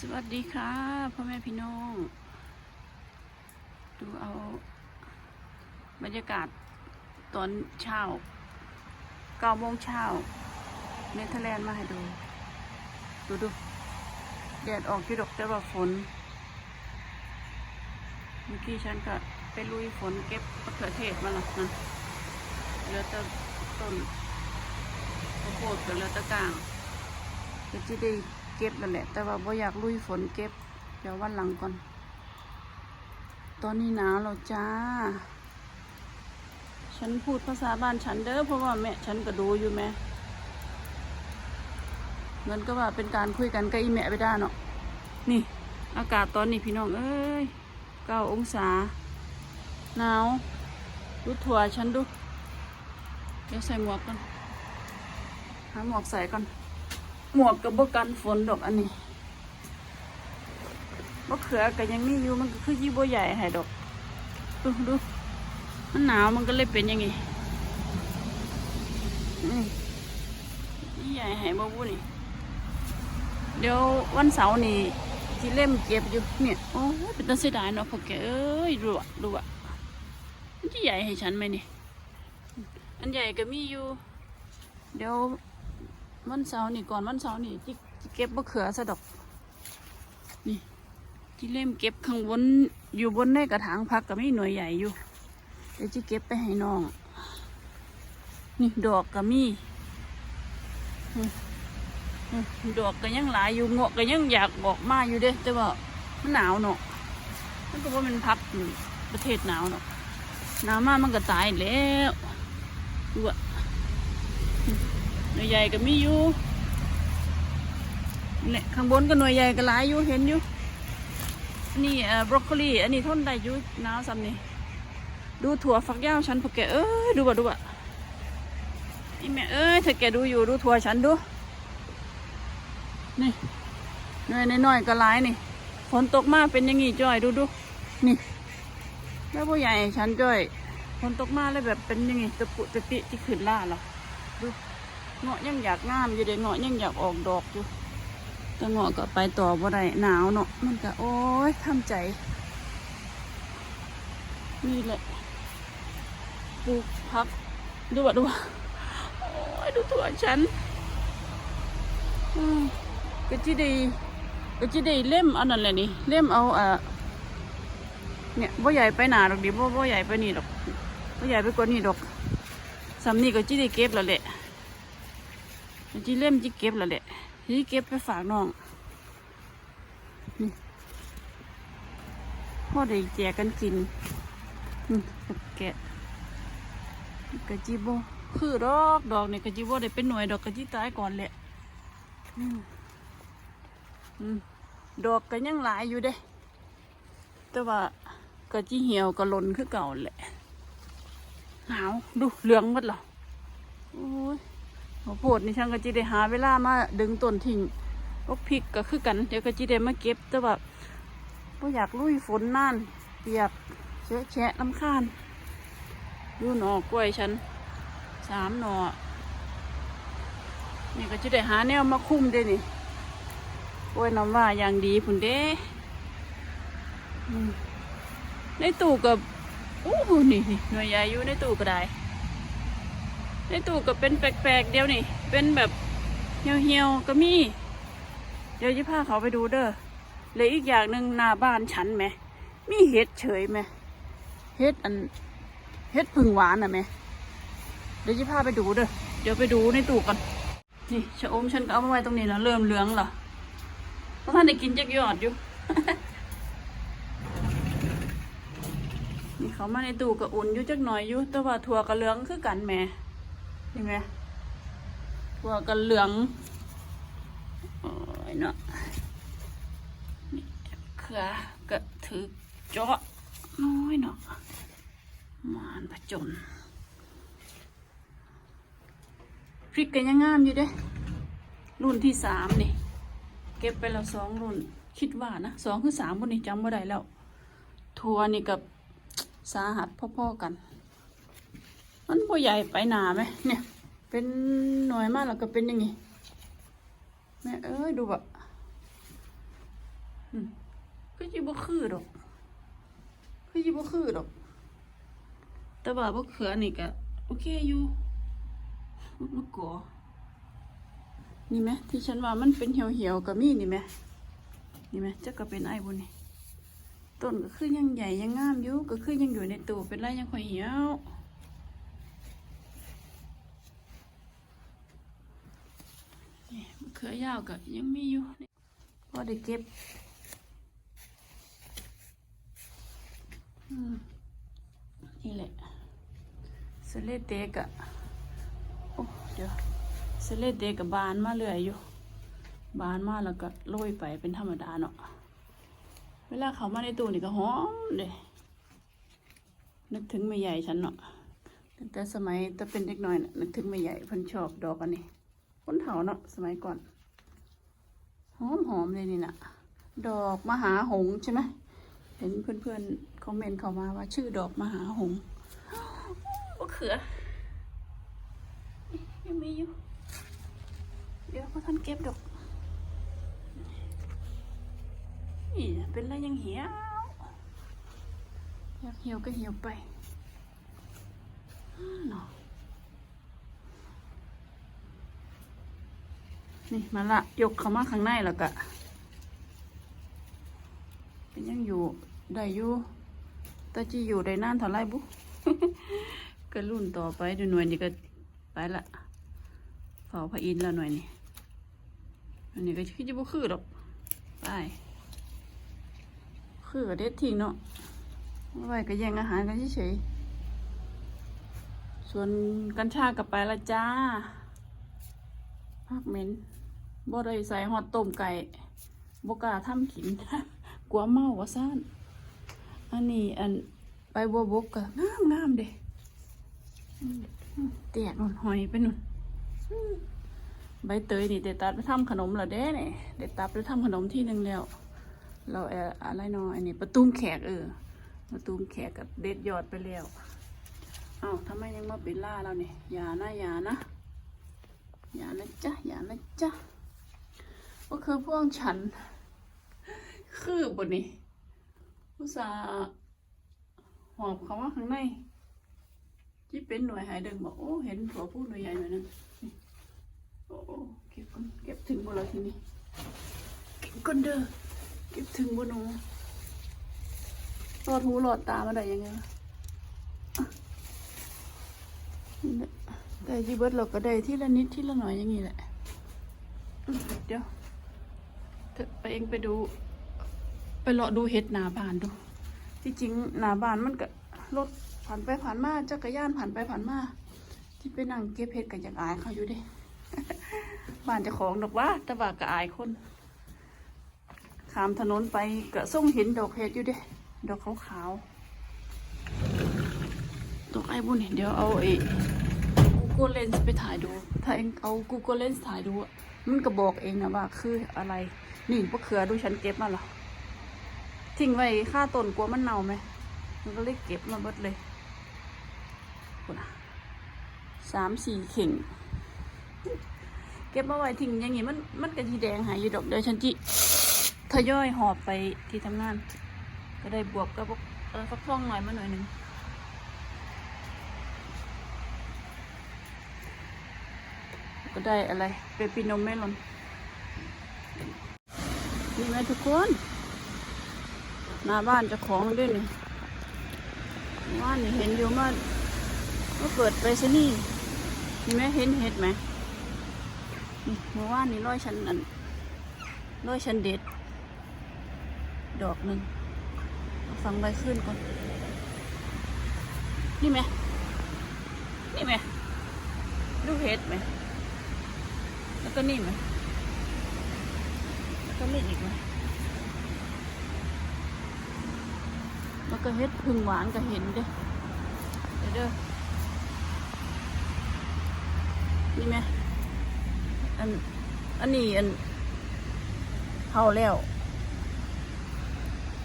สวัสดีค่ะพ่อแม่พี่น้อง ดูเอา บรรยากาศตอนเช้าเก้าโมงเช้าเนเธอร์แลนด์มาให้ดู ดูดูแดดออกที่ดอกแต่ว่าฝน เมื่อกี้ฉันก็ไปลุยฝนเก็บมะเขือเทศมาแล้วนะเหลือแต่ต้นข้าวโพดกับเหลือแต่กลางก็จะได้ เก็บแล้วแหละ แต่ว่าบ่อยากลุยฝนเก็บ เดี๋ยววันหลังก่อน ตอนนี้หนาวแล้วจ้า ฉันพูดภาษาบ้านฉันเด้อเพราะว่าแม่ฉันก็ดูอยู่แม่เงินก็ว่าเป็นการคุยกันกับอีแม่ไปได้เนาะนี่ อากาศตอนนี้พี่น้องเอ้ยเก้าองศาหนาวดูถั่วฉันดู เดี๋ยวใส่หมวกก่อนหาหมวกใส่ก่อน หมวกกับบกันฝนดอกอันนี้มะเขือก็ยังมีอยู่มันก็คือยี่บัวใหญ่ให้ดอกดูดูมันหนาวมันก็เลยเป็นอยังไงอืมยี่ใหญ่ให้บ่บุนี่เดี๋ยววันเสาร์นี่ที่เล่มเก็บอยู่เนี่ยโอ้เป็นตาเสียดายเนาะพวกแกเอ้ยดูอะดูอะมันจะใหญ่ให้ฉันไหมนี่อันใหญ่ก็มีอยู่ เดี๋ยว วันเสาร์นี่ก่อนวันเสาร์นี่ที่เก็บมะเขือซะดอก นี่ที่เล่มเก็บข้างบนอยู่บนในกระถางพักก็มีหน่วยใหญ่อยู่เดี๋ยวจะเก็บไปให้น้อง นี่ดอกก็มีดอกก็ยังหลายอยู่เงาะก็ยังอยากบอกมาอยู่เด้แต่ว่ามันหนาวเนาะมันก็ว่ามันพักประเทศหนาวเนาะหนาวมากมันก็ตายแล้วดูอะ หน่วยใหญ่ก็มีอยู่เนี่ยข้างบนก็หน่วยใหญ่ก็หลายอยู่เห็นอยู่นี่เอ่อบรอกโคลีอันนี้ทนได้อยู่หนาวซ้ำนี่ดูถั่วฝักยาวฉันพวกแกเอ้ยดูบ่ดูบ่นี่แม่เอ้ยเธอแกดูอยู่ดูถั่วฉันดู นี่หน่วยน้อยๆก็หลายนี่ฝนตกมาเป็นอยังงี้จ้อยดูดูนี่ แล้วผู้ใหญ่ฉันจ้อยฝนตกมาแล้วแบบเป็นอยังงี้ตะปุตะปิที่ขึ้นล่าหรอดู เงาะยังอยากงามอยู่เด้เงาะยังอยากออกดอกอยู่แต่เงาะก็ไปต่อบ่ได้หนาวเนาะมันก็โอ้ยทำใจ นี่แหละปลูกพักดูว่าดูว่าโอ้ยดูถั่วฉันก็จะได้ก็จะได้เล่มอันนั้นแหละนี่เล่มเอาอะเนี่ยบ่ใหญ่ไปหนาดอกดิบ่บ่ใหญ่ไปนี่ดอกบ่ใหญ่ไปกว่านี่ดอกสำนี่ก็จีได้เก็บแล้วแหละ จีเล่มจีเก็บแล้วแหละจีเก็บไปฝากน้องพ่อได้แจกกันกินแกะกะจีโบคือดอกดอกเนี่ยกะจีโบได้เป็นหน่วยดอกกะจีตายก่อนแหละดอกก็ยังหลายอยู่เด้ แต่ว่ากะจีเหี่ยวก็หล่นคือเก่าแหละหนาวดูเหลืองหมดเหรอโอ้ย ข้าวโพดนี่ช่างก็จีได้หาเวลามาดึงต้นทิ้งพวกพริกก็คือกันเดี๋ยวก็จีได้มาเก็บแต่ว่าไม่อยากลุยฝนน่านเปียกเชอะแฉะลำคาญดูหน่อกล้วยฉันสามหน่อนี่ก็จีได้หาแนวมาคุ้มด้นี่กล้วยน้ำว่าอย่างดีพุ่นเด้ในตู้กับโอ้โหนี่นี่หน่วยใหญ่อยู่ในตู้ก็ได้ ในตู้ก็เป็นแปลกๆเดียวนี่ เป็นแบบเหี่ยวๆก็มี เดี๋ยวจะพาเขาไปดูเด้อเลยอีกอย่างหนึ่งหน้าบ้านฉันไหม มีเห็ดเฉยไหมเห็ดอันเห็ดพึ่งหวานอะไหมเดี๋ยวจะพาไปดูเด้อเดี๋ยวไปดูในตู้กันนี่ชะอมฉันก็เอามาไว้ตรงนี้แล้วเริ่มเหลืองแล้วเพราะท่านได้กินจักยอดอยู่นี่เขามาในตู้ก็อุ่นอยู่จักหน่อยอยู่แต่ว่าถั่วกับเหลืองคือกันแห็นไหมถั่วกับเหลืองโอ้ยเนาะเขือก็ถือเจาะน้อยเนาะมานผจญพริกก็ยังงามอยู่เด้ รุ่นที่สามนี่ เก็บไปแล้วสองรุ่น คิดว่านะสองคือสามคนนี้จำไม่ได้แล้วทัวนี่กับสาหัสพ่อๆกัน มันพ่ใหญ่ไปหนาไหมเนี่ย เป็นหน่วยมากแล้วก็เป็นอยังไงแม่เอ้ยดูแบบอืมก็จีบ่คือดอกก็จีบ่คือดอก แต่ว่าบ่เขือนี่ก็โอเคอยู่มะกอนี่ไหมที่ฉันว่ามันเป็นเหี่ยวๆก็มีนี่ไหมนี่ไหมจะก็เป็นไอ้บุญนี่ต้นก็คือยังใหญ่ยังงามอยู่ก็คือยังอยู่ในตู้เป็นไรยังค่อยเหี่ยวนี่มะ เขือยาวก็ยังมีอยู่พอได้เก็บอืมนี่แหละสเลเตกอะโอ้เดี๋ยวสเลเตกับานมาเรื่อยอยู่ บานมาแล้วก็โรยไปเป็นธรรมดาเนาะเวลาเขามาในตู้นี่ก็หอมเลยนึกถึงแม่ใหญ่ฉันเนาะแต่สมัยแต่เป็นเด็กน้อยนะนึกถึงแม่ใหญ่เพิ่นชอบดอกอันนี้ คนเฒ่าเนาะสมัยก่อน หอมหอมเลยนี่นะดอกมหาหงใช่ไหมเห็นเพื่อนๆคอมเมนต์เข้ามาว่า ชื่อดอกมหาหงส์มะเขือ ยังมีอยู่ เดี๋ยวพ่อท่านเก็บดอกนี่เป็นอะไรยังเหี่ยวอยากเหี่ยวก็เหี่ยวไปเนาะ นี่มาละยกเข้ามาข้างในแล้วก็เป็นยังอยู่ได้อยู่ต่จะอยู่ได้นานเท่าไรบุก็รุ่นต่อไปดูหน่วยนี้ก็ไปละเฝ้าพระอินทร์แล้วหน่วยนี้อันนี้ก็คิดจะบุคือหรอกไปคือกับเด็ดทิ้งเนาะไว้ก็แย่งอาหารกันเฉยๆส่วนกัญชากับไปละจ้า พักเหม็นบ่ได้ใส่หอดต้มไก่บกล้าทำกินกลัวเมาว่าซ่านอันนี้อันไปบัวบกก็งามงามเด้อืมอืมแตกนุ่นหอยไปหนุ่นใบเตยนี่เดตัดไปทำขนมแล้วเด้เนี่ยเดตัดไปทำขนมที่หนึ่งแล้ว เราเออะไรนาะอันนี้ประตูมแขกเออประตูมแขกกับเด็ดยอดไปแล้วเอ้าทำไมยังมาเป็นล่าเราเนี่ยอย่านะอย่านะ อย่านะจ๊ะอย่านะจ๊ะก็คือพวกฉัน คือบนนี้อุตส่าห์หอบเขามาข้างในที่เป็นหน่วยหายเดินบอกโอ้เห็นหัวผู้หน่วยใหญ่หน่อยนึงโอ้โอเก็บก่อนเก็บถึงบนเราทีนี้เก็บก่อนเด้อเก็บถึงบนหนูรอดหูรอดตามาได้ยังไงวะอะนี่ แหละได้ที่เบิร์ดเราก็ได้ที่ละนิดที่ละหน่อยอย่างนี้แหละ เดี๋ยวเธอไปเองไปดู ไปเลาะดูเห็ดหนาบานดู ที่จริงหนาบานมันก็รถผ่านไปผ่านมาจักรยานผ่านไปผ่านมา ที่ไปนั่งเก็บเห็ดกันอยากอายเขาอยู่ดิบ้านจ้าของดอกว่าแต่ว่าก็อายคนข้ามถนนไปก็ส่งเห็นดอกเห็ดอยู่ด้ดอกขาวๆดอกไอ้บุญเดี๋ยวเอาไอ้ Google Lens ไปถ่ายดู ถ้าเองเอา Google Lens ถ่ายดูอะมันก็บอกเองนะว่าคืออะไร นี่พวกเขือดูฉันเก็บมาหรอทิ้งไว้ค่าต้นกลัวมันเน่าไหม มันก็เลยเก็บมาเบิดเลยพุ่นน่ะสามสี่เข่ง เก็บมาไว้ทิ้งอย่างงี้มันมันก็ทีแดงหายอยู่ดอกเดี๋ยวฉันจิทยอยหอบไปที่ทำงาน ก็ได้บวกกับพวกเออฟักทองหน่อยมาหน่อยหนึ่ง ก็ได้อะไรเปปปิโนเมลอนนี่ไหมทุกคนหน้าบ้านจะของด้วยนี่ว่านนี่เห็นอยู่มาเมื่อเปิดไปซะนี่นี่ไหมเห็นเห็ดไหมเมื่อวานนี่ร้อยชั้นอันร้อยชั้นเด็ด ดอกหนึ่งฟังใบขึ้นก่อน นี่ไหมนี่ไหมดูเห็ดไหม แล้วก็นี่ไหมแล้วก็นี่อีกไหมแล้วก็เห็ดพึ่งหวานก็เห็นเด้เดี๋ยวเด้อนี่ไหมอัน อันนี้อันเข้าแล้ว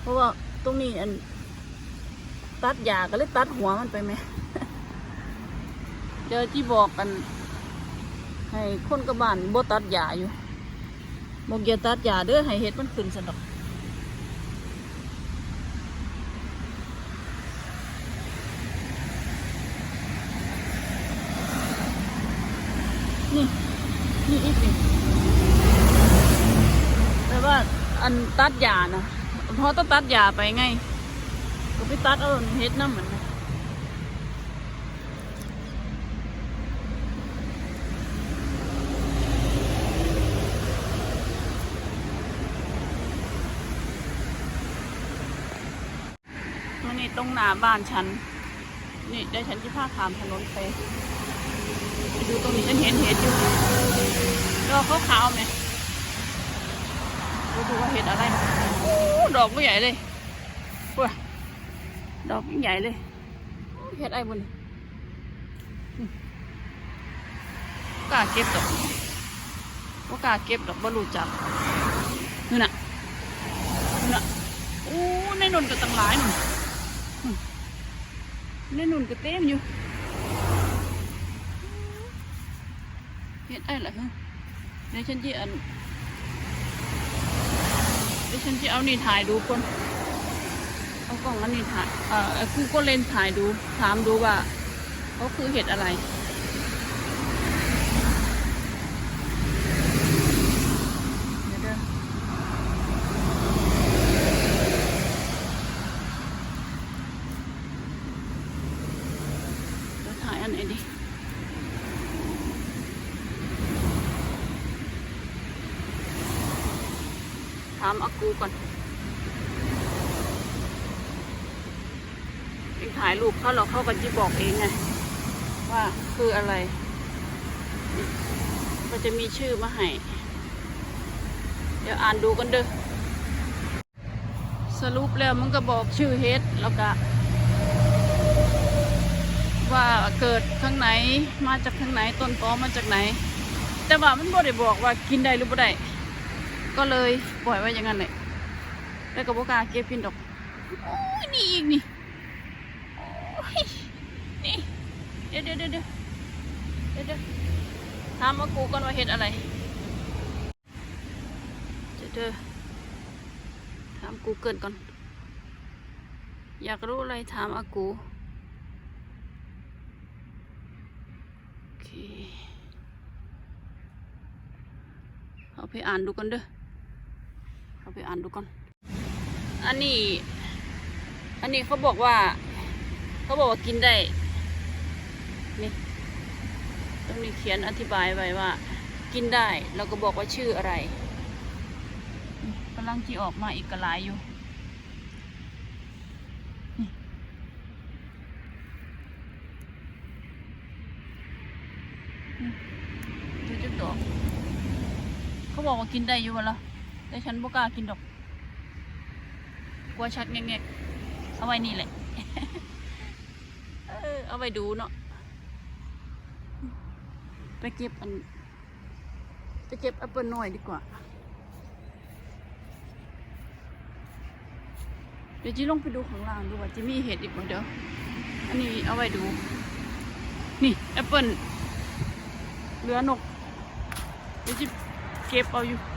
เพราะว่าตรงนี้อัน ตัดหญ้าก็เลยตัดหัวมันไปไหม เดี๋ยวที่บอกกัน ให้คนกับบ้านบ่ตัดหญ้าอยู่บอกียตัดหญ้าเด้อให้เห็ดมันขึ้นสนอกนี่นี่อีกนี่แต่ว่าอันตัดหญ้านะเพอต้องตัดหญ้าไปไง ก็ไปตัดเอาเฮ็ดน้ำเหมือน ตรงหน้าบ้านฉัน นี่ได้ฉันที่ผ้าขามถนนไปไปดูตรงนี้ฉันเห็นเห็ดอยู่ดอกขาวๆไหมดูดูว่าเห็ดอะไรโอ้ดอกก็ใหญ่เลยว้าดอกใหญ่เลยเห็ดไอ้บนกล้าเก็บดอกว่ากล้าเก็บดอกบ่รู้จักนี่น่ะนี่น่ะโอ้ในนนก็ตั้งหลายหนึ่ง เล่นนุ่นก็เต็มอยู่เห็ดไอ้ล่ะฮะเดี๋ยวฉันจะอันเดี๋ยวฉันจะเอานี่ถ่ายดูคนเอากล้องอันนี้ถ่ายเอ่อคือก็เล่นถ่ายดูถามดูว่าเขาคือเห็ดอะไร เดี๋ยวเด้อ เดี๋ยวถ่ายอันไหนดิ ถามอากูก่อนเองถ่ายรูปเขาหรอเขาก็จะบอกเองไงว่าคืออะไร ก็จะมีชื่อมาให้ เดี๋ยวอ่านดูกันเด้อสรุปแล้วมันก็บอกชื่อเฮดแล้วก็ว่าเกิดข้างไหนมาจากข้างไหนต้นตอมาจากไหน แต่ว่ามันบ่ได้บอกว่ากินได้หรือบ่ได้ ก็เลยปล่อยไว้อย่างนั้นเลยแล้วก็บ่กาเก็บกินดอกโอ้ยนี่อีกนี่โอ้ยนี่เดี๋ยวเดี๋ยวเดี๋ยวเดี๋ยวถามอากูก่อนว่าเห็ดอะไรเดี๋ยวเดี๋ยวถามกูเกินก่อน อยากรู้อะไรถามอากูเอาไปอ่านดูกันเด้อ เอาไปอ่านดูก่อน อันนี้ อันนี้เขาบอกว่า เขาบอกว่ากินได้ นี่ ตรงนี้เขียนอธิบายไว้ว่า กินได้แล้วก็บอกว่าชื่ออะไรกำลังจีออกมาอีกกระหลายอยู่ดูจุดดอกเขาบอกว่ากินได้อยู่วะล่ะ แต่ฉันบ่กล้ากินดอก กลัวชักแงกๆเอาไว้นี่แหละ เออ เอาไว้ดูเนาะ ไปเก็บอัน ไปเก็บแอปเปิลหน้อยดีกว่า เดี๋ยวจีลงไปดูข้างล่างดูว่าจะมีเห็ดอีกไหมเดี๋ยวอันนี้เอาไว้ดู นี่แอปเปิลเหลือนก เดี๋ยวจะเก็บเอาอยู่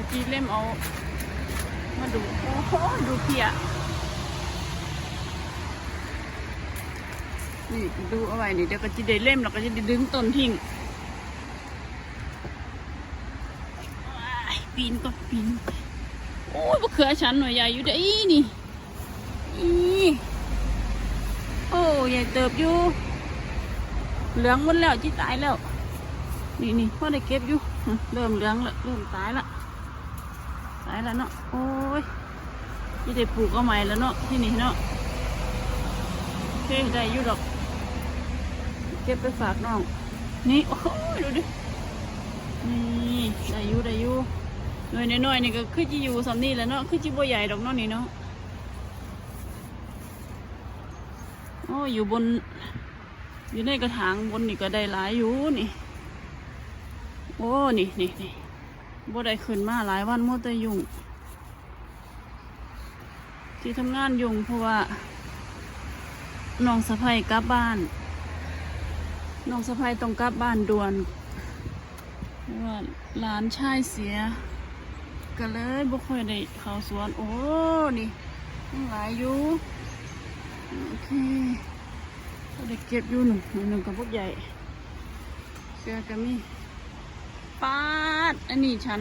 แล้วก็จีเล่มเอา มาดู โอ้โห ดูเพียนี่ดูเอาไว้นี่เดี๋ยวก็จะได้เล่มแล้วก็จะได้ดึงต้นทิ้งปีนก็ปีน โอ้ยมะเขือฉันหน่อยใหญ่อยู่เด้นี่อีโอ้ใหญ่เติบอยู่ เหลืองหมดแล้วที่ตายแล้ว นี่นี่พ่อได้เก็บอยู่ เริ่มเหลืองแล้วเริ่มตายละายแล้วเนาะ โอ้ยที่ได้ปลูกเอาใหม่แล้วเนาะที่นี่เนาะโอเคได้อยู่ดอก เก็บไปฝากน้อง นี่ โอ้ยดูดิ นี่ได้อยู่ได้อยู่หน่อยน้อยนี่ก็คือจะอยู่สำนี่แล้วเนาะ คือจะบ่ใหญ่ดอกเนาะนี่เนาะ โอ้ยอยู่บน อยู่ในกระถางบนนี่ก็ได้หลายอยู่นี่ โอ้ นี่นี่นี่ บ่ได้ขึ้นมาหลายวันมัวแต่ยุ่ง ที่ทำงานยุ่งเพราะว่าน้องสะพ้ยกลับบ้านน้องสะพ้ยต้องกลับบ้านด่วนว่าหลานชายเสีย ก็เลยบ่ค่อยได้เข้าสวน โอ้นี่ยังหลายอยู่โอเคก็ได้เก็บอยู่หนึ่งหนึ่งกับพวกใหญ่เกลือก็มี ปาด อันนี้ฉัน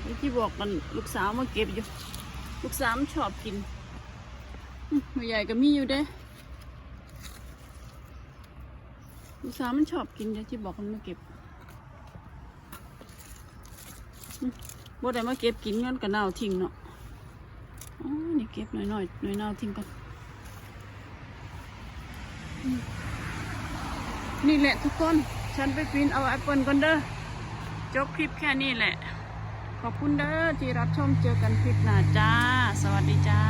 ไอ้ที่บอกกันลูกสาวมาเก็บอยู่ ลูกสาวมันชอบกินอืมแม่ใหญ่ก็มีอยู่เด้ ลูกสาวมันชอบกินเดี๋ยวที่บอกมันมาเก็บบ่ได้มาเก็บกินงั้นก็เน่าทิ้งเนาะ อ๋อ นี่เก็บหน่อยๆหน่อยหน่อยเน่าทิ้งก่อน นี่แหละทุกคน ฉันไปปีนเอาแอปเปิลก่อนเด้อ จบคลิปแค่นี้แหละ ขอบคุณเด้อที่รับชมเจอกันคลิปหน้าจ้า สวัสดีจ้า